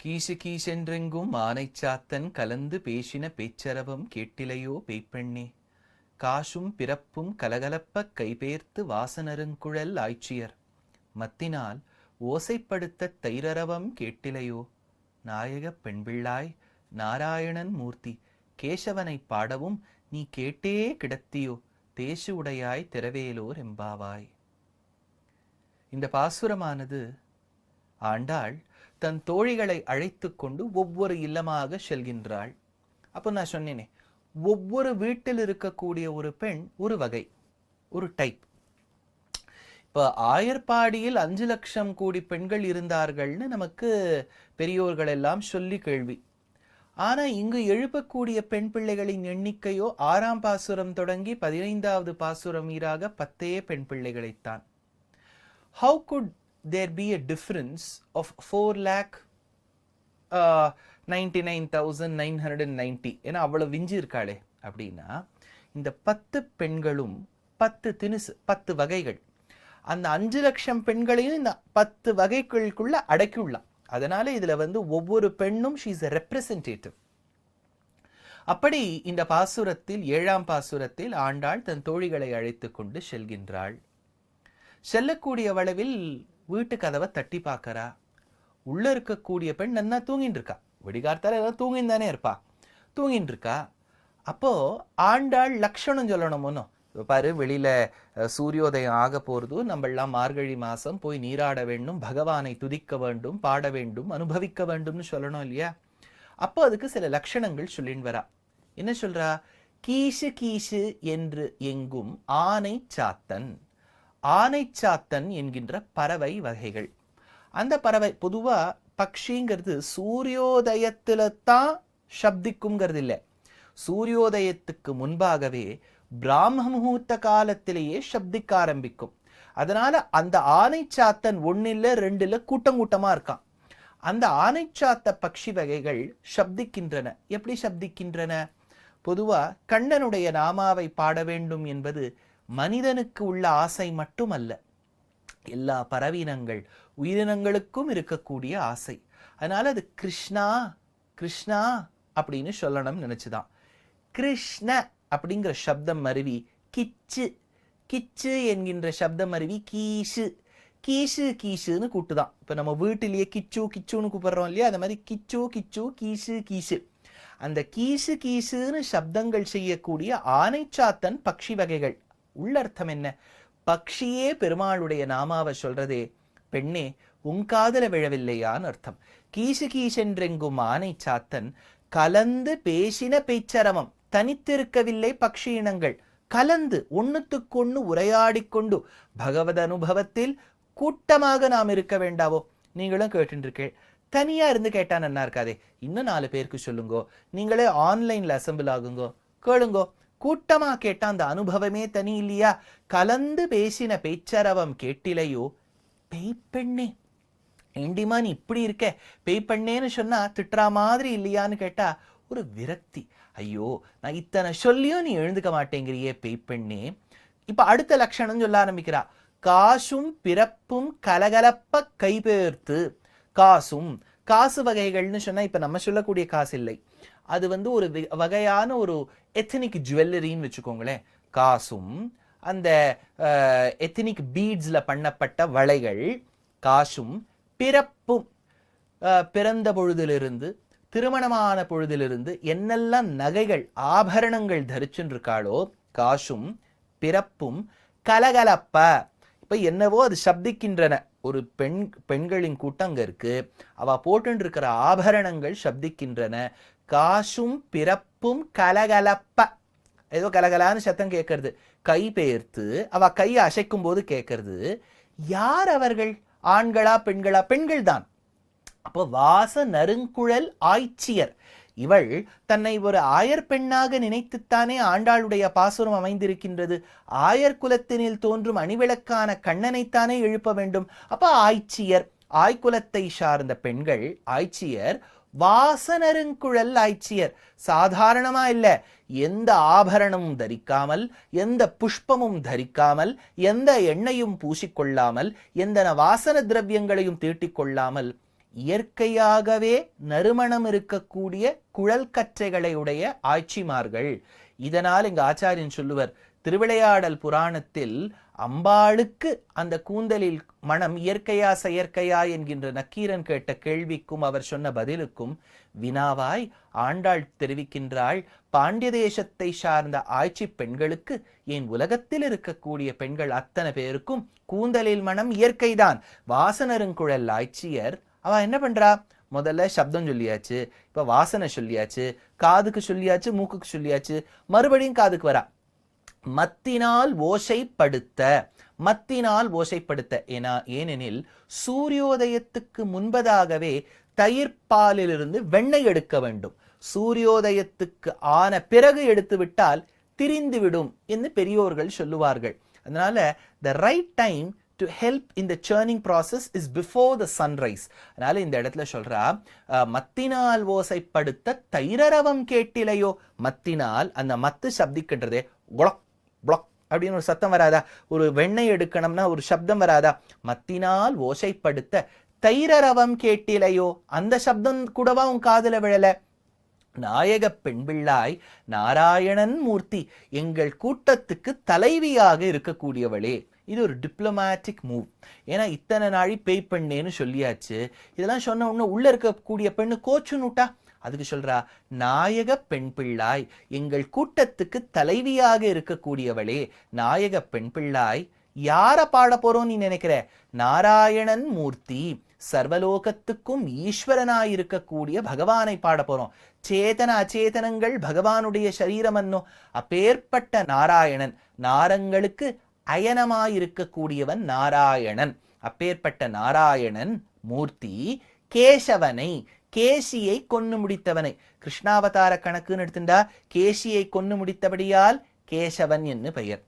கீசு கீசென்றெங்கும் ஆனைச்சாத்தன் கலந்து பேசின பேச்சரவம் கேட்டிலையோ பேய்ப்பெண்ணே. காசும் பிறப்பும் கலகலப்பக் கைபேர்த்து வாசனருங்குழல் ஆய்ச்சியர். மத்தினால் ஓசைப்படுத்த தைரரவம் கேட்டிலையோ. நாயகப் பெண்பிள்ளாய் நாராயணன் மூர்த்தி கேசவனை பாடவும் நீ கேட்டே கிடத்தியோ. தேசு உடையாய் திரவேலோர் எம்பாவாய். இந்த பாசுரமானது ஆண்டாள் தன் தோழிகளை அழைத்து கொண்டு ஒவ்வொரு இல்லமாக செல்கின்றாள். அப்போ நான் சொன்னேனே ஒவ்வொரு வீட்டில் இருக்கக்கூடிய ஒரு பெண் ஒரு வகை ஒரு டைப் இப்போ ஆயர்பாடியில் அஞ்சு லட்சம் கோடி பெண்கள் இருந்தார்கள்னு நமக்கு பெரியோர்கள் எல்லாம் சொல்லி கேள்வி. ஆனால் இங்கு எழுப்பக்கூடிய பெண் பிள்ளைகளின் எண்ணிக்கையோ ஆறாம் பாசுரம் தொடங்கி பதினைந்தாவது பாசுரம் ஈராக பத்தே பெண் பிள்ளைகளைத்தான். How could there be a difference of 4 lakh uh, 99,990 ஏன்னா அவ்வளவு விஞ்சி இருக்காளே அப்படின்னா இந்த பத்து பெண்களும் பத்து தினுசு பத்து வகைகள். அந்த அஞ்சு லட்சம் பெண்களையும் இந்த பத்து வகைகளுக்குள்ள அடக்கியுள்ளான். அதனால இதுல வந்து ஒவ்வொரு பெண்ணும் ஷீ இஸ் ரெப்ரசன்டேட்டிவ் அப்படி இந்த பாசுரத்தில் ஏழாம் பாசுரத்தில் ஆண்டாள் தன் தோழிகளை அழைத்து கொண்டு செல்கின்றாள். செல்லக்கூடிய வளவில் வீட்டு கதவை தட்டி பார்க்கறா. உள்ளே இருக்கக்கூடிய பெண் நன்னா தூங்கிட்டு இருக்கா விடிகார்த்தால எல்லாம் தூங்கின்னு தானே இருப்பா. தூங்கின்னு இருக்கா அப்போ ஆண்டாள் லக்ஷணம் சொல்லணுமோனோ இப்ப பாரு வெளியில் சூரியோதயம் ஆக போகிறது நம்ம மார்கழி மாதம் போய் நீராட வேண்டும் பகவானை துதிக்க வேண்டும் பாட வேண்டும் அனுபவிக்க வேண்டும்னு சொல்லணும் இல்லையா? அப்போ அதுக்கு சில லட்சணங்கள் சொல்லின்னு வரா. என்ன சொல்கிறா கீசு கீசு என்று எங்கும் ஆனை சாத்தன். ஆனைச்சாத்தன் என்கின்ற பறவை வகைகள். அந்த பறவை பொதுவாக பக்ஷிங்கிறது சூரியோதயத்தில் தான் சப்திக்குங்கிறது இல்லை சூரியோதயத்துக்கு முன்பாகவே பிராம முகூர்த்த காலத்திலேயே சப்திக்க ஆரம்பிக்கும். அதனால அந்த ஆனைச்சாத்தன் ஒன்றில் ரெண்டில் கூட்டம் கூட்டமாக இருக்கான். அந்த ஆனைச்சாத்த பக்ஷி வகைகள் சப்திக்கின்றன. எப்படி சப்திக்கின்றன? பொதுவாக கண்ணனுடைய நாமாவை பாட வேண்டும் என்பது மனிதனுக்கு உள்ள ஆசை மட்டுமல்ல எல்லா பறவீனங்கள் உயிரினங்களுக்கும் இருக்கக்கூடிய ஆசை. அதனால அது கிருஷ்ணா கிருஷ்ணா அப்படின்னு சொல்லணும்னு நினைச்சுதான். கிருஷ்ண அப்படிங்கிற சப்தம் அருவி கிச்சு கிச்சு என்கின்ற சப்தம் அருவி கீசு கீசு கீசுன்னு கூட்டுதான். இப்போ நம்ம வீட்டிலேயே கிச்சு கிச்சுன்னு கூப்பிடுறோம் இல்லையா? அந்த மாதிரி கிச்சு கிச்சு கீசு கீசு அந்த கீசு கீசுன்னு சப்தங்கள் செய்யக்கூடிய ஆனைச்சாத்தன் பக்ஷி வகைகள். உள்ளர்த்தம் என்ன? பக்ஷியே பெருமாளுடைய நாமாவை சொல்றதே பெண்ணே உன் காதல விழவில்லையான்னு அர்த்தம். கீசு கீசென்றெங்கும் ஆனை சாத்தன் கலந்து பேசின பேச்சரமம் தனித்திருக்கவில்லை பக்ஷி இனங்கள். கலந்து ஒண்ணுத்துக்கொண்ணு உரையாடிக் கொண்டு பகவத் அனுபவத்தில் கூட்டமாக நாம் இருக்க வேண்டாவோ? நீங்களும் கேட்டுருக்கேள் தனியா இருந்து கேட்டா நன்னா இருக்காதே இன்னும் நாலு பேருக்கு சொல்லுங்கோ. நீங்களே ஆன்லைன்ல அசம்பிள் ஆகுங்கோ. கேளுங்கோ. கூட்டமா கேட்ட அந்த அனுபவமே தனி இல்லையா கலந்து பேசின பேச்சரவம் கேட்டிலையோ? பேய்ப்பெண்ணே ஏண்டிமா நீ இப்படி இருக்க? பேய்ப்பெண்ணேன்னு சொன்னா திட்டுறா மாதிரி இல்லையான்னு கேட்டா ஒரு விரக்தி. ஐயோ நான் இத்தனை சொல்லியும் நீ எழுந்துக்க மாட்டேங்கிறியே பேய்ப்பெண்ணே இப்ப அடுத்த லட்சணம் சொல்ல ஆரம்பிக்கிறா. காசும் பிறப்பும் கலகலப்ப கைபேர்த்து காசும் காசு வகைகள்னு சொன்னால் இப்போ நம்ம சொல்லக்கூடிய காசு இல்லை. அது வந்து ஒரு வகையான ஒரு எத்தனிக் ஜுவல்லரின்னு வச்சுக்கோங்களேன். காசும் அந்த எத்தனிக் பீட்ஸில் பண்ணப்பட்ட வளைகள் காசும் பிறப்பும் பிறந்த பொழுதிலிருந்து திருமணமான பொழுதிலிருந்து என்னெல்லாம் நகைகள் ஆபரணங்கள் தரிச்சுருக்காளோ காசும் பிறப்பும் கலகலப்ப. இப்போ என்னவோ அது சப்திக்கின்றன. ஒரு பெண் பெண்களின் கூட்டம் இருக்கு அவ போட்டு இருக்கிற ஆபரணங்கள் சப்திக்கின்றன. காசும் பிறப்பும் கலகலப்ப. ஏதோ கலகலான்னு சத்தம் கேட்கறது. கை பெயர்த்து அவ கையை அசைக்கும் போது கேட்கறது. யார் அவர்கள்? ஆண்களா பெண்களா? பெண்கள் தான் அப்போ வாச நறுங்குழல் ஆய்ச்சியர். இவள் தன்னை ஒரு ஆயர் பெண்ணாக நினைத்துத்தானே ஆண்டாளுடைய பாசுரம் அமைந்திருக்கின்றது. ஆயர் குலத்தினில் தோன்றும் அணிவிளக்கான கண்ணனைத்தானே எழுப்ப வேண்டும். அப்ப ஆய்ச்சியர் ஆய்குலத்தை சார்ந்த பெண்கள் ஆய்ச்சியர் வாசனருங்குழல் ஆய்ச்சியர். சாதாரணமா இல்ல. எந்த ஆபரணமும் தரிக்காமல் எந்த புஷ்பமும் தரிக்காமல் எந்த எண்ணெயும் பூசிக்கொள்ளாமல் எந்த வாசன திரவியங்களையும் தீட்டிக் கொள்ளாமல் இயற்கையாகவே நறுமணம் இருக்கக்கூடிய குழல் கற்றைகளை உடைய ஆட்சிமார்கள் இதனால் இங்கு ஆச்சாரியன் சொல்லுவர் திருவிளையாடல் புராணத்தில் அம்பாளுக்கு அந்த கூந்தலில் மனம் இயற்கையா செயற்கையா என்கின்ற நக்கீரன் கேட்ட கேள்விக்கும் அவர் சொன்ன பதிலுக்கும் வினாவாய் ஆண்டாள் தெரிவிக்கின்றாள் பாண்டிய தேசத்தை சார்ந்த ஆட்சி பெண்களுக்கு என் உலகத்தில் இருக்கக்கூடிய பெண்கள் அத்தனை பேருக்கும் கூந்தலில் மனம் இயற்கைதான். வாசனருங்குழல் ஆட்சியர் அவள் என்ன பண்ணுறா முதல்ல சப்தம் சொல்லியாச்சு இப்போ வாசனை சொல்லியாச்சு காதுக்கு சொல்லியாச்சு மூக்குக்கு சொல்லியாச்சு மறுபடியும் காதுக்கு வரா. மத்தினால் ஓசைப்படுத்த மத்தினால் ஓசைப்படுத்த. ஏனா ஏனெனில் சூரியோதயத்துக்கு முன்பதாகவே தயிர் பாலிலிருந்து வெண்ணெய் எடுக்க வேண்டும். சூரியோதயத்துக்கு ஆன பிறகு எடுத்து விட்டால் திரிந்துவிடும் என்று பெரியோர்கள் சொல்லுவார்கள். அதனால the right time to help இந்த churning process is before the sunrise அதனால இந்த இடத்துல சொல்றா மத்தினால் ஓசைப்படுத்த தைரரவம் கேட்டிலையோ? மத்தினால் அந்த மத்து சப்திக்கின்றதே குளக் புளக் அப்படின்னு ஒரு சத்தம் வராதா? ஒரு வெண்ணெய் எடுக்கணும்னா ஒரு சப்தம் வராதா? மத்தினால் ஓசைப்படுத்த தைரரவம் கேட்டிலையோ? அந்த சப்தம் கூடவா உன் காதில் விழல? நாயக பெண்பிள்ளாய் நாராயணன் மூர்த்தி எங்கள் கூட்டத்துக்கு தலைவியாக இருக்கக்கூடியவளே. இது ஒரு டிப்ளமேட்டிக் மூவ் ஏன்னா இத்தனை நாழி பேய் பெண்ணேன்னு சொல்லியாச்சு. இதெல்லாம் சொன்ன உடனே உள்ள இருக்கக்கூடிய பெண்ணு கோச்சுன்னுட்டா அதுக்கு சொல்றா நாயக பெண் பிள்ளாய் எங்கள் கூட்டத்துக்கு தலைவியாக இருக்கக்கூடியவளே நாயக பெண் பிள்ளாய் யார பாட போறோம் நீ நினைக்கிற? நாராயணன் மூர்த்தி சர்வலோகத்துக்கும் ஈஸ்வரனாய் இருக்கக்கூடிய பகவானை பாட போறோம். சேதன அச்சேதனங்கள் பகவானுடைய சரீரம் என்னோ அப்பேற்பட்ட நாராயணன் நாரங்களுக்கு அயனமாயிருக்கக்கூடியவன் நாராயணன். அப்பேற்பட்ட நாராயணன் மூர்த்தி கேசவனை கேசியை கொன்னு முடித்தவனை. கிருஷ்ணாவதார கணக்குன்னு எடுத்துட்டா கேசியை கொன்னு முடித்தபடியால் கேசவன் என்று பெயர்.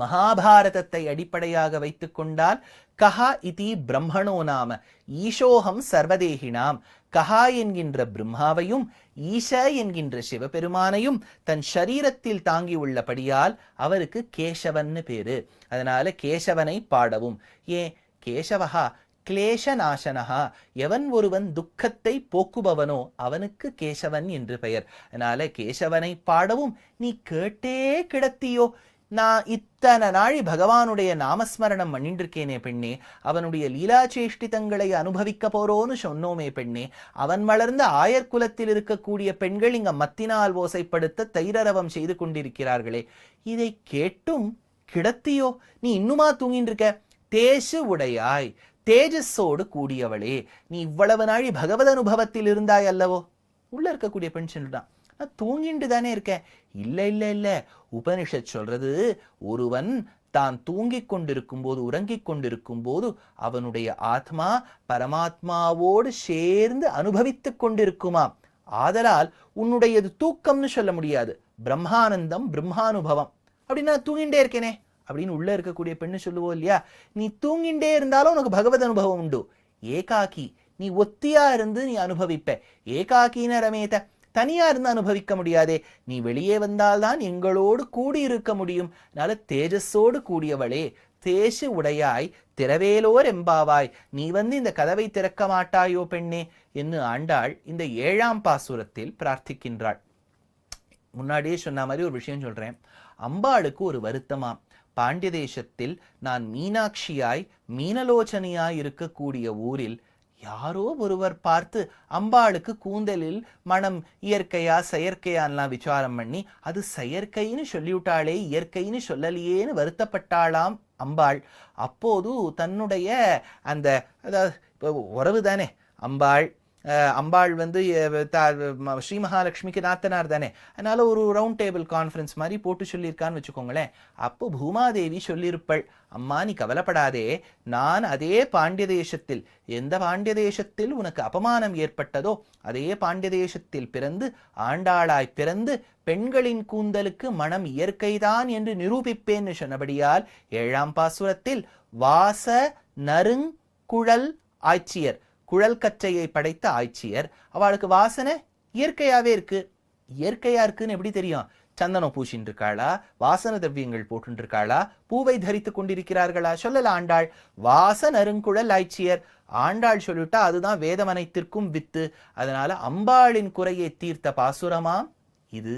மகாபாரதத்தை அடிப்படையாக வைத்துக் கொண்டால் கஹா இதி பிரம்மணோ நாம ஈஷோகம் சர்வதேகினாம். கஹா என்கின்ற பிரம்மாவையும் ஈச என்கின்ற சிவபெருமானையும் தன் சரீரத்தில் தாங்கி உள்ளபடியால் அவருக்கு கேசவன்னு பேரு. அதனால கேசவனை பாடவும். ஏன்? கேசவஹா கிளேசநாசனஹா எவன் ஒருவன் துக்கத்தை போக்குபவனோ அவனுக்கு கேசவன் என்று பெயர். அதனால கேசவனை பாடவும் நீ கேட்டே கிடத்தியோ நான் இத்தனை நாழி பகவானுடைய நாமஸ்மரணம் பண்ணிண்டிருக்கேனே பெண்ணே. அவனுடைய லீலாச்சேஷ்டிதங்களை அனுபவிக்க போறோன்னு சொன்னோமே பெண்ணே. அவன் வளர்ந்த ஆயர்குலத்தில் இருக்கக்கூடிய பெண்கள் இங்க மத்தினால் ஓசைப்படுத்த தைரரவம் செய்து கொண்டிருக்கிறார்களே. இதை கேட்டும் கிடத்தியோ நீ இன்னுமா தூங்கிட்டு இருக்க தேசு உடையாய் தேஜஸோடு கூடியவளே. நீ இவ்வளவு நாழி பகவத் அனுபவத்தில் இருந்தாய் அல்லவோ? உள்ள இருக்கக்கூடிய பெண் சொல்றான் நான் தூங்கிட்டு தானே இருக்கேன். இல்லை இல்லை இல்லை. உபனிஷத் சொல்றது ஒருவன் தான் தூங்கிக் கொண்டிருக்கும் போது உறங்கிக் கொண்டிருக்கும் போது அவனுடைய ஆத்மா பரமாத்மாவோடு சேர்ந்து அனுபவித்துக் கொண்டிருக்குமாம். ஆதலால் உன்னுடையது தூக்கம்னு சொல்ல முடியாது. பிரம்மானந்தம் பிரம்மானுபவம். அப்படின்னா நான் தூங்கிட்டே இருக்கேனே. அப்படின்னு உள்ள இருக்கக்கூடிய பெண்ணு சொல்லுவோம் இல்லையா? நீ தூங்கிண்டே இருந்தாலும் உனக்கு பகவத் அனுபவம் உண்டு. ஏகாக்கி நீ ஒத்தியா இருந்து நீ அனுபவிப்ப. ஏகாக்கின ரமேத. தனியா இருந்து அனுபவிக்க முடியாதே. நீ வெளியே வந்தால்தான் எங்களோடு கூடி இருக்க முடியும். அதனால தேஜஸோடு கூடியவளே தேசு உடையாய் திறவேலோர் எம்பாவாய். நீ வந்து இந்த கதவை திறக்க மாட்டாயோ பெண்ணே என்று ஆண்டாள் இந்த ஏழாம் பாசுரத்தில் பிரார்த்திக்கின்றாள். முன்னாடியே சொன்ன மாதிரி ஒரு விஷயம் சொல்றேன். அம்பாளுக்கு ஒரு வருத்தமாம் பாண்டிய தேசத்தில் நான் மீனாட்சியாய் மீனலோச்சனையாய் இருக்கக்கூடிய ஊரில் யாரோ ஒருவர் பார்த்து அம்பாளுக்கு கூந்தலில் மனம் இயற்கையா செயற்கையான்லாம் விசாரம் பண்ணி அது செயற்கைன்னு சொல்லிவிட்டாளே இயற்கைன்னு சொல்லலையேன்னு வருத்தப்பட்டாளாம் அம்பாள். அப்போது தன்னுடைய அந்த அதாவது இப்போ உறவு தானே அம்பாள் அம்பாள் வந்து தா- ஸ்ரீ மகாலட்சுமிக்கு நாத்தனார் தானே. அதனால ஒரு ரவுண்ட் டேபிள் கான்ஃபரன்ஸ் மாதிரி போட்டு சொல்லியிருக்கான்னு வச்சுக்கோங்களேன். அப்போ பூமாதேவி சொல்லியிருப்பள் அம்மா நீ கவலைப்படாதே. நான் அதே பாண்டிய தேசத்தில் எந்த பாண்டிய தேசத்தில் உனக்கு அபமானம் ஏற்பட்டதோ அதே பாண்டிய தேசத்தில் பிறந்து ஆண்டாளாய் பிறந்து பெண்களின் கூந்தலுக்கு மனம் இயற்கைதான் என்று நிரூபிப்பேன்னு சொன்னபடியால் ஏழாம் பாசுரத்தில் வாச நருங் குழல் ஆட்சியர் குழல் கற்றையை படைத்த ஆய்ச்சியர் அவளுக்கு வாசனை இயற்கையாவே இருக்கு. இயற்கையா இருக்குன்னு எப்படி தெரியும்? சந்தனம் பூசின்னு இருக்காளா வாசன திரவியங்கள் போட்டு இருக்காளா பூவை தரித்து கொண்டிருக்கிறார்களா? சொல்லல ஆண்டாள். வாசன் அருங்குழல் ஆய்ச்சியர் ஆண்டாள் சொல்லிட்டா அதுதான் வேதவனைத்திற்கும் வித்து. அதனால அம்பாளின் குறையை தீர்த்த பாசுரமாம் இது.